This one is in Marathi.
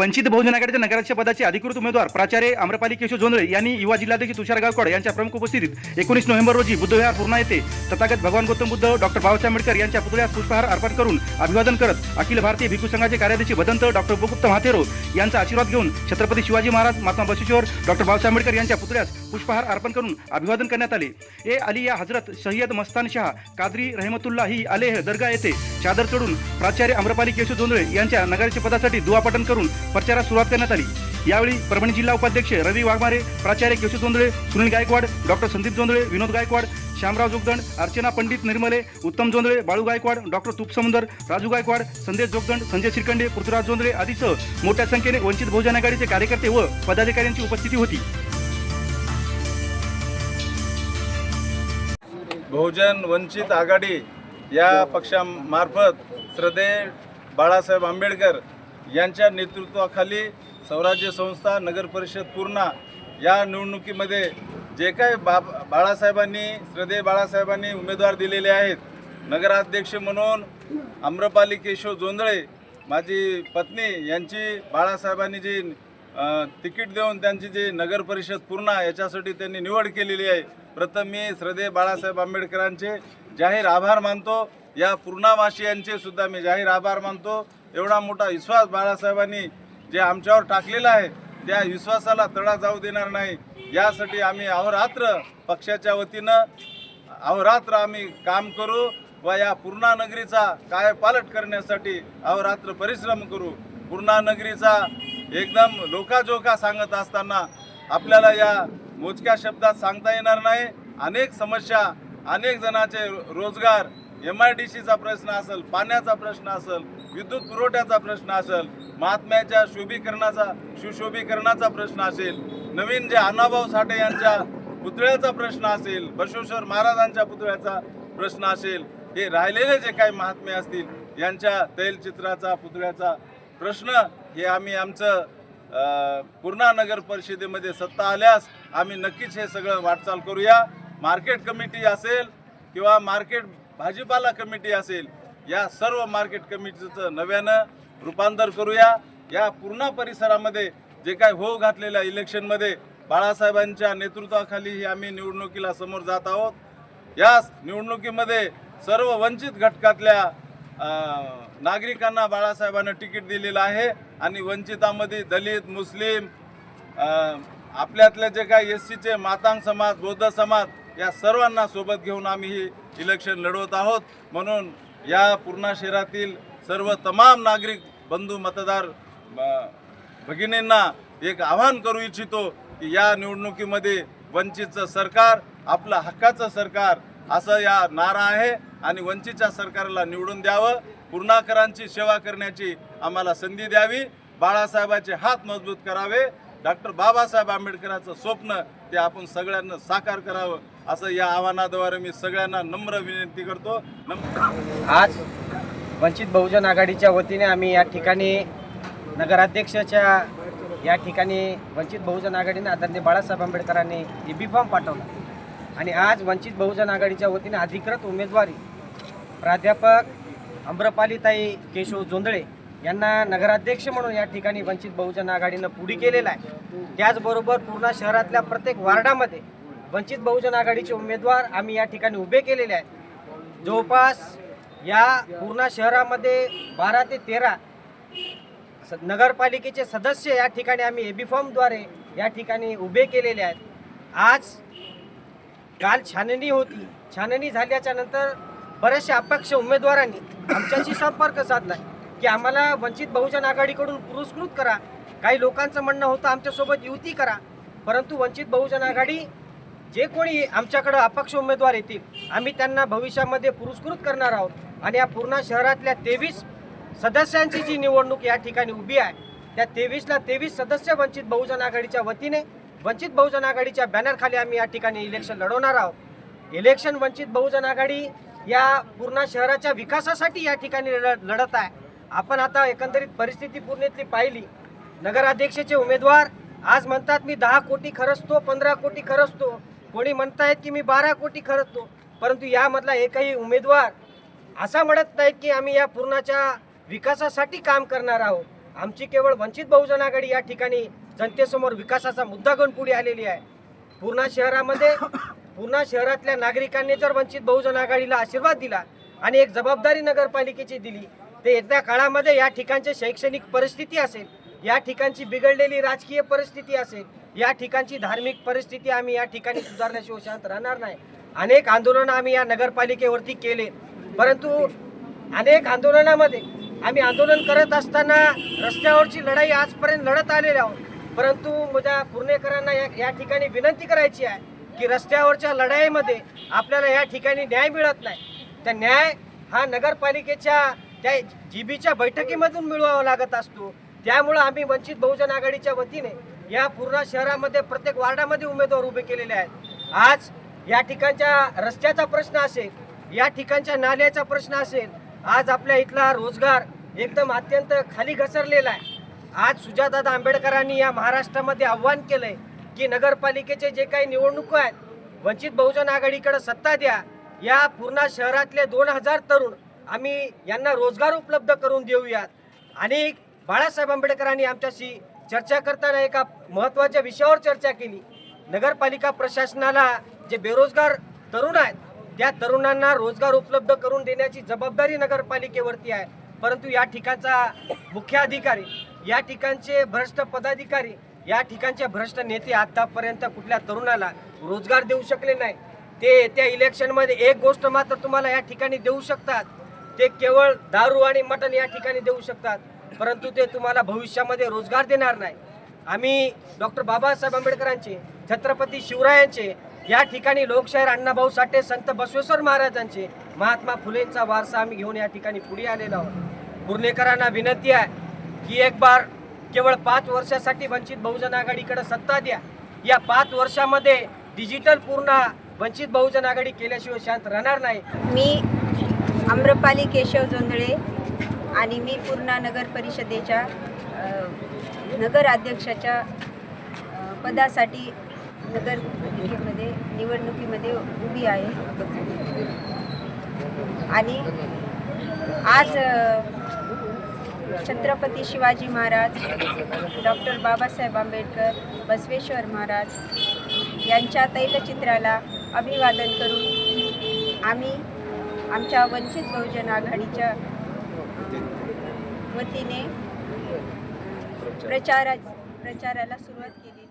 वंचित बहुजन आघाडीच्या नगराध्यक्ष पदाचे अधिकृत उमेदवार प्राचार्य आम्रपाली केशव जोंधळे यांनी युवा जिल्हाध्यक्ष तुषार गायकवाड यांच्या प्रमुख उपस्थितीत एकोणीस नोव्हेंबर रोजी बुद्धविहार पूर्णा येथे तथागत भगवान गौतम बुद्ध डॉक्टर बाबासाहेब आंबेडकर यांच्या पुतळ्यास पुष्पहार अर्पण करून अभिवादन करत अखिल भारतीय भिक्खू संघाचे कार्याध्यक्ष भदंत डॉक्टर उपगुप्त महाथेरो यांचा आशीर्वाद घेऊन छत्रपती शिवाजी महाराज महात्मा बसवेश्वर डॉक्टर बाबासाहेब आंबेडकर यांच्या पुतळ्यास पुष्पहार अर्पण करून अभिवादन करण्यात आले. ए अलिया हजरत सय्यद मस्तान शाह कादरी रहमतुल्ला ही आलेह दर्गा येथे चादर चढून प्राचार्य आम्रपाली केशव जोंधळे यांच्या नगराध्यक्ष पदासाठी दुवापटन करून प्रचारास सुरुवात करण्यात आली. यावेळी परभणी जिल्हा उपाध्यक्ष रवी वाघमारे प्राचार्य केशव जोंधळे सुनील गायकवाड डॉक्टर संदीप जोंधळे विनोद गायकवाड श्यामराव जोगदंड अर्चना पंडित निर्मले उत्तम जोंधळे बाळू गायकवाड डॉक्टर तुपसमुंदर राजू गायकवाड संदेश जोगदंड संजय शिरकंडे पृथ्वीराज जोंधळे आदीसह मोठ्या संख्येने वंचित बहुजन आघाडीचे कार्यकर्ते व पदाधिकाऱ्यांची उपस्थिती होती. बहुजन वंचित आघाडी या पक्षामार्फत श्रद्धे बाळासाहेब आंबेडकर यांच्या नेतृत्वाखाली स्वराज्य संस्था नगर परिषद पूर्णा या निवडणुकीमध्ये जे काय बा बाळासाहेबांनी श्रद्धेय बाळासाहेबांनी उमेदवार दिलेले आहेत. नगराध्यक्ष म्हणून आम्रपाली केशव जोंधळे माझी पत्नी यांची बाळासाहेबांनी जी तिकीट देऊन त्यांची जी नगर परिषद याच्यासाठी त्यांनी निवड केलेली आहे. प्रथम मी श्रद्धेय बाळासाहेब आंबेडकरांचे जाहीर आभार मानतो. या पूर्णावासियांचे सुद्धा मी जाहीर आभार मानतो. एवढा मोठा विश्वास बाळासाहेबांनी जे आमच्यावर टाकलेला आहे त्या विश्वासाला तडा जाऊ देणार नाही. यासाठी आम्ही अहोरात्र पक्षाच्या वतीनं अहोरात्र आम्ही काम करू व या पूर्णा नगरीचा कायपालट करण्यासाठी अहोरात्र परिश्रम करू. पूर्णा नगरीचा एकदम लोकाजोका सांगत असताना आपल्याला या मोजक्या शब्दात सांगता येणार नाही. अनेक समस्या अनेक जणाचे रोजगार एम आय डी सीचा प्रश्न असेल पाण्याचा प्रश्न असेल विद्युत पुरवठ्याचा प्रश्न असेल महात्म्याच्या शोभीकरणाचा सुशोभीकरणाचा प्रश्न असेल नवीन जे अण्णाभाऊ साठे यांच्या पुतळ्याचा प्रश्न असेल बसवेश्वर महाराजांच्या पुतळ्याचा प्रश्न असेल हे राहिलेले जे काही महात्मे असतील यांच्या तैलचित्राचा पुतळ्याचा प्रश्न हे आम्ही आमचं पूर्णा नगर परिषदेमध्ये सत्ता आल्यास आम्ही नक्कीच हे सगळं वाटचाल करूया. मार्केट कमिटी असेल किंवा मार्केट भाजीपाला कमिटी असेल या सर्व मार्केट कमिटीचं नव्यानं रूपांतर करूया. या पूर्ण परिसरामध्ये जे काय होऊ घातलेल्या इलेक्शनमध्ये बाळासाहेबांच्या नेतृत्वाखाली ही आम्ही निवडणुकीला समोर जात आहोत. या निवडणुकीमध्ये सर्व वंचित घटकातल्या नागरिकांना बाळासाहेबांना तिकीट दिलेलं आहे आणि वंचितामध्ये दलित मुस्लिम आपल्यातल्या आपल्यातले जे काय एस सीचे मातांग समाज बौद्ध समाज या सर्वांना सोबत घेऊन आम्ही ही इलेक्शन लढवत आहोत. म्हणून या पूर्णा शहरातील सर्व तमाम नागरिक बंधू मतदार भगिनींना एक आव्हान करू इच्छितो की या निवडणुकीमध्ये वंचितचं सरकार आपलं हक्काचं सरकार असं या नारा आहे आणि वंचितच्या सरकारला निवडून द्यावं. पूर्णाकरांची सेवा करण्याची आम्हाला संधी द्यावी. बाळासाहेबाचे हात मजबूत करावे. डॉक्टर बाबासाहेब आंबेडकरांचं स्वप्न ते आपण सगळ्यांना साकार करावं असं या आव्हानाद्वारे मी सगळ्यांना नम्र विनंती करतो. नम आज वंचित बहुजन आघाडीच्या वतीने आम्ही या ठिकाणी नगराध्यक्षाच्या या ठिकाणी वंचित बहुजन आघाडीने आदरणीय बाळासाहेब आंबेडकरांनी ई बी फॉर्म पाठवला. आणि आज वंचित बहुजन आघाडीच्या वतीने अधिकृत उमेदवारी प्राध्यापक अम्रपालीताई केशव जोंधळे यांना नगराध्यक्ष म्हणून या ठिकाणी वंचित बहुजन आघाडीनं पुढे केलेला आहे. त्याचबरोबर पूर्णा शहरातल्या प्रत्येक वार्डामध्ये वंचित बहुजन आघाडीचे उमेदवार आम्ही या ठिकाणी उभे केलेले आहेत. जवळपास या पूर्णा शहरामध्ये बारा ते तेरा स- नगरपालिकेचे सदस्य या ठिकाणी आम्ही एबी फॉर्मद्वारे या ठिकाणी उभे केलेले आहेत. आज काल छाननी होती छाननी झाल्याच्यानंतर बऱ्याचशा अपक्ष उमेदवारांनी आमच्याशी संपर्क साधला की आम्हाला वंचित बहुजन आघाडीकडून पुरस्कृत करा. काही लोकांचं म्हणणं होतं आमच्यासोबत युती करा. परंतु वंचित बहुजन आघाडी जे कोणी आमच्याकडं अपक्ष उमेदवार येतील आम्ही त्यांना भविष्यामध्ये पुरस्कृत करणार आहोत. आणि या पूर्ण शहरातल्या तेवीस सदस्यांची जी निवडणूक या ठिकाणी उभी आहे त्या तेवीसला तेवीस सदस्य वंचित बहुजन आघाडीच्या वतीने वंचित बहुजन आघाडीच्या बॅनरखाली आम्ही या ठिकाणी इलेक्शन लढवणार आहोत. इलेक्शन वंचित बहुजन आघाडी या पूर्ण शहराच्या विकासासाठी या ठिकाणी लढ- लढत आहे. आपण आता एकंदरीत परिस्थिती पूर्णेतली पाहिली. नगराध्यक्षाचे उमेदवार आज म्हणतात मी दहा कोटी खरचतो पंधरा कोटी खरचतो. कोणी म्हणतायत की मी बारा कोटी खरचतो. परंतु यामधला एकही उमेदवार असा म्हणत नाहीत की आम्ही या पूर्णाच्या विकासासाठी काम करणार आहोत. आमची केवळ वंचित बहुजन आघाडी या ठिकाणी जनतेसमोर विकासाचा मुद्दा घेऊन पुढे आलेली आहे. पूर्णा शहरामध्ये पूर्णा शहरातल्या नागरिकांनी जर वंचित बहुजन आघाडीला आशीर्वाद दिला आणि एक जबाबदारी नगरपालिकेची दिली ते येत्या काळामध्ये या ठिकाणची शैक्षणिक परिस्थिती असेल या ठिकाणची बिघडलेली राजकीय परिस्थिती असेल या ठिकाणची धार्मिक परिस्थिती आम्ही या ठिकाणी सुधारण्याशिवाय शांत राहणार नाही. अनेक आंदोलनं आम्ही या नगरपालिकेवरती केले. परंतु अनेक आंदोलनामध्ये आम्ही आंदोलन करत असताना रस्त्यावरची लढाई आजपर्यंत लढत आलेली आहोत. परंतु माझ्या पुणेकरांना या या ठिकाणी विनंती करायची आहे की रस्त्यावरच्या लढाईमध्ये आपल्याला या ठिकाणी न्याय मिळत नाही. तर न्याय हा नगरपालिकेच्या त्या जीबीच्या बैठकीमधून मिळवावा लागत असतो. त्यामुळं आम्ही वंचित बहुजन आघाडीच्या वतीने या पूर्ण शहरामध्ये प्रत्येक वार्डामध्ये उमेदवार उभे केलेले आहेत. आज या ठिकाणच्या रस्त्याचा प्रश्न असेल या ठिकाणच्या नाल्याचा प्रश्न असेल आज आपल्या इथला रोजगार एकदम अत्यंत खाली घसरलेला आहे. आज सुजादादा आंबेडकरांनी या महाराष्ट्रामध्ये आव्हान केलंय की नगरपालिकेचे जे काही निवडणुका आहेत वंचित बहुजन आघाडीकडे सत्ता द्या. या पूर्ण शहरातले दोन हजार तरुण आम्ही यांना रोजगार उपलब्ध करून देऊयात. आणि बाळासाहेब आंबेडकरांनी आमच्याशी चर्चा करताना एका महत्त्वाच्या विषयावर चर्चा केली. नगरपालिका प्रशासनाला जे बेरोजगार तरुण आहेत त्या तरुणांना रोजगार उपलब्ध करून देण्याची जबाबदारी नगरपालिकेवरती आहे. परंतु या ठिकाणचा मुख्य अधिकारी या ठिकाणचे भ्रष्ट पदाधिकारी या ठिकाणचे भ्रष्ट नेते आतापर्यंत कुठल्या तरुणाला रोजगार देऊ शकले नाही. ते त्या इलेक्शनमध्ये एक गोष्ट मात्र तुम्हाला या ठिकाणी देऊ शकतात. ते केवळ दारू आणि मटण या ठिकाणी देऊ शकतात परंतु ते तुम्हाला भविष्यामध्ये रोजगार देणार नाही. आम्ही डॉक्टर बाबासाहेब आंबेडकरांचे छत्रपती शिवरायांचे या ठिकाणी लोकशाहीर अण्णाभाऊ साठे संत बसवेश्वर महाराजांचे महात्मा फुलेंचा वारसा आम्ही घेऊन या ठिकाणी पुढे आलेलो आहोत. पुर्णेकरांना विनंती आहे की एक बार केवळ पाच वर्षासाठी वंचित बहुजन आघाडीकडे सत्ता द्या. या पाच वर्षामध्ये डिजिटल पूर्ण वंचित बहुजन आघाडी केल्याशिवाय शांत राहणार नाही. मी आम्रपाली केशव जोंधळे आणि मी पूर्णा नगर परिषदेच्या नगर अध्यक्षाच्या पदासाठी नगरपालिकेमध्ये निवडणुकीमध्ये उभी आहे. आणि आज छत्रपती शिवाजी महाराज डॉक्टर बाबासाहेब आंबेडकर बसवेश्वर महाराज यांच्या तैलचित्राला अभिवादन करून आम्ही आमच्या वंचित बहुजन आघाडीच्या वतीने प्रचारा प्रचाराला सुरुवात केली.